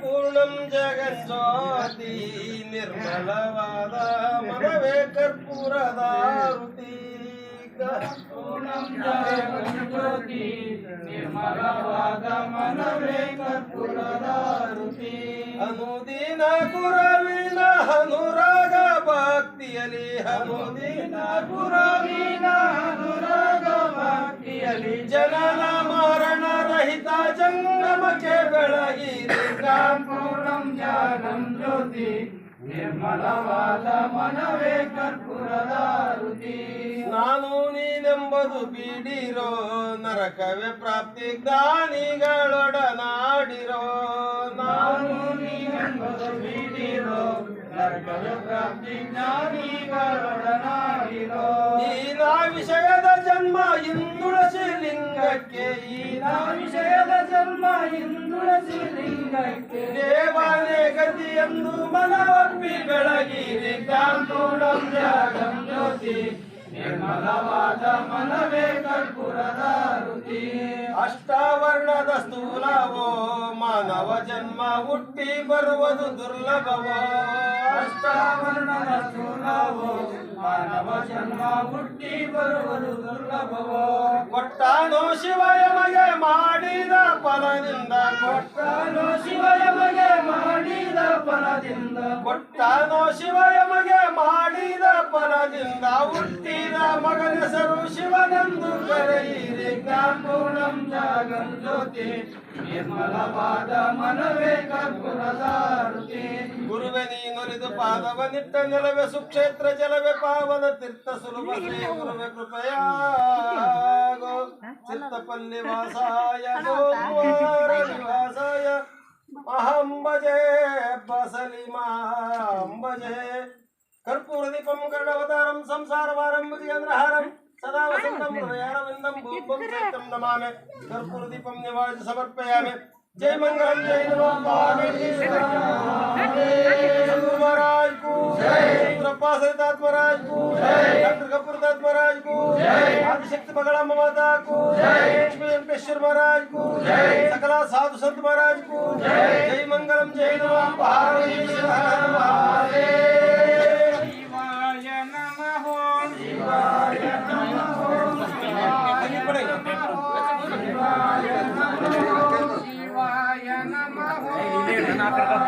పూర్ణం జగజ్యోతి నిర్మలవాద మనవే కర్పూరదారుతి పూర్ణం జగజ్యోతి నిర్మలవాద మనవే కర్పూరదారుతి అనుదిన కురవిన అనురాగ భక్తియలి. అనుదిన కురవిన అనురాగ భక్తియలి. జననా ಜಂಗಮಕ್ಕೆ ಬೆಳಗಿ ಪೂರ್ಣಂ ಜಾಗಂ ಜ್ಯೋತಿ. ನಿರ್ಮಲವಾದ ಮನವೇ ಕರ್ಪೂರದಾರುತಿ ನಾನು ನೀನೆಂಬುದು ಬೀಡಿರೋ ನರಕವೇ ಪ್ರಾಪ್ತಿ ಜ್ಞಾನಿಗಳೊಡನಾಡಿರೋ. ನಾನು ನಾನು ನೀನೆಂಬುದು ಬಿಡಿರೋ ಪ್ರಾಪ್ತಿ ಜ್ಞಾನಿಗಳೊಡನಾಡಿರೋ. ಈ ನಾ ವಿಷಯದ ಜನ್ಮ ಇಂದುಳಸಿ ಲಿಂಗಕ್ಕೆ ಈ ನಾ ವಿಷಯದ ಜನ್ಮ ಹಿಂದುಳಸಿ ಲಿಂಗಕ್ಕೆ ದೇವನೇ ಗತಿ ಎಂದು ಮನವಪ್ಪಿ ಬೆಳಗಿರಿ ಜ್ಞಾನಪೂರ್ಣಂ ಜಾಗಂ ಜ್ಯೋತಿ. ನಿರ್ಮಲವಾದ ಮನವೇ ಕರ್ಪೂರದಾರುತಿ ಅಷ್ಟಾವರ್ಣದ ಸ್ಥೂಲವೋ ಮಾನವ ಜನ್ಮ ಹುಟ್ಟಿ ಬರುವುದು ದುರ್ಲಭವೋ. ಅಷ್ಟಾವರ್ಣದ ಸ್ಥೂಲವೋ ಮಾನವ ಜನ್ಮ ಹುಟ್ಟಿ ಬರುವುದು ದುರ್ಲಭವೋ. ಕೊಟ್ಟಾನು ಶಿವಯಮಗೆ ಮಾಡಿದ ಫಲದಿಂದ ಶಿವ ಶಿವಯಮಗೆ ಮಾಡಿದ ಫಲದಿಂದ. ಶಿವ ಶಿವಯಮಗೆ ಮಾಡಿದ ಫಲದಿಂದ ಹುಟ್ಟಿದ ಮಗನೆಸರು ಶಿವನಂದು ಕರೆಯಿರಿ. ಜ್ಞಾನಪೂರ್ಣಂ ಜಾಗಂ ಜ್ಯೋತಿ. ನಿರ್ಮಲವಾದ ಮನವೇ ಕರ್ಪುರದಾರುತಿ ಗುರುವೆ ನೀನುರಿದು ಪಾದವ ನಿಟ್ಟ ನೆಲವೇ ಸುಕ್ಷೇತ್ರ ಜಲವೇ ಪಾವನ ತೀರ್ಥ ಸುಲಭ ಶ್ರೀ ಗುರುವೆ ಕೃಪಯಾಗೋ पल्लिवासाय गोकुमारनिवासाय अहं भजे बसलिमां भजे। कर्पूरदीपं कर्णवतारं संसारवारं बुधियन्द्रहारं सदा वसन्तं हृदयारविन्दं भूपं चैत्यं नमामि। कर्पूरदीपं निवाज समर्पयामि। जय मंगल जय महाराज को आदिशक्ति बगड़ा ममता को लक्ष्मीवेंकटेश्वर महाराज को सकला साधु संत महाराज को जय मंगलम जय नम पार्वती शिवाय नमः